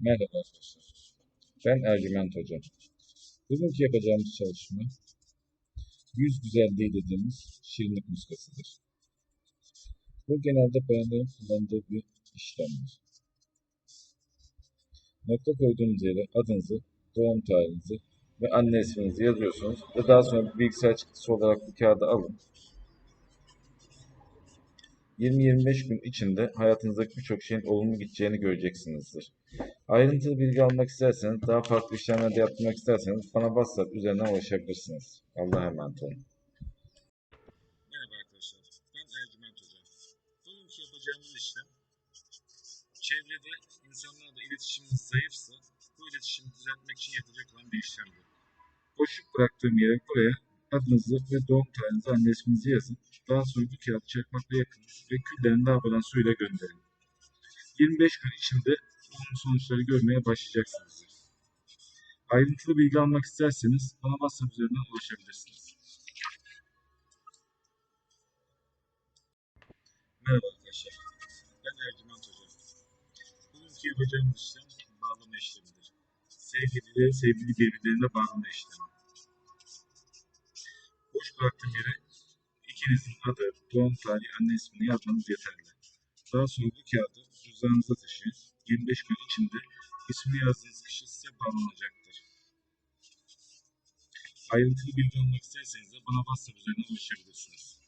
Merhaba. Ben Ercüment Hoca. Bugünkü yapacağımız çalışma yüz güzelliği dediğimiz şirinlik muskasıdır. Bu genelde bayanların kullandığı bir işlemdir. Nokta koyduğunuz yere adınızı, doğum tarihinizi ve anne isminizi yazıyorsunuz ve daha sonra bir bilgisayar çıktısı olarak bu kağıdı alın. 20-25 gün içinde hayatınızdaki birçok şeyin olumlu gideceğini göreceksinizdir. Ayrıntılı bilgi almak isterseniz, daha farklı işlemler de yaptırmak isterseniz bana WhatsApp üzerinden ulaşabilirsiniz. Allah'a emanet olun. Merhaba arkadaşlar, ben Ercüment Hoca. Bugünkü yapacağımız işlem, çevrede insanlarla iletişiminiz zayıfsa, bu iletişimi düzeltmek için yapacak olan bir işlemdir. Boşluk bıraktığım yere buraya adınızı ve doğum tarihinizi, anne yazın. Daha sonra bu kağıdı çakmakla yakın ve küllerini lavabodan suyla gönderin. 25 gün içinde olumlu sonuçları görmeye başlayacaksınızdır. Ayrıntılı bilgi almak isterseniz bana WhatsApp üzerinden ulaşabilirsiniz. Merhaba arkadaşlar. Ben Ercüment Hoca. Bugünkü yapacağımız işlem bağlama işlemidir. Sevgilileri sevgili birbirlerine bağlama işlemi. Boş bıraktığım yere ikinizin adı, doğum tarihi, anne ismini yazmanız yeterli. Daha sonra bu kağıdı cüzdanınıza taşıyın. 25 gün içinde ismini yazdığınız kişi size bağlanacaktır. Ayrıntılı bilgi almak isterseniz de bana WhatsApp üzerinden ulaşabilirsiniz.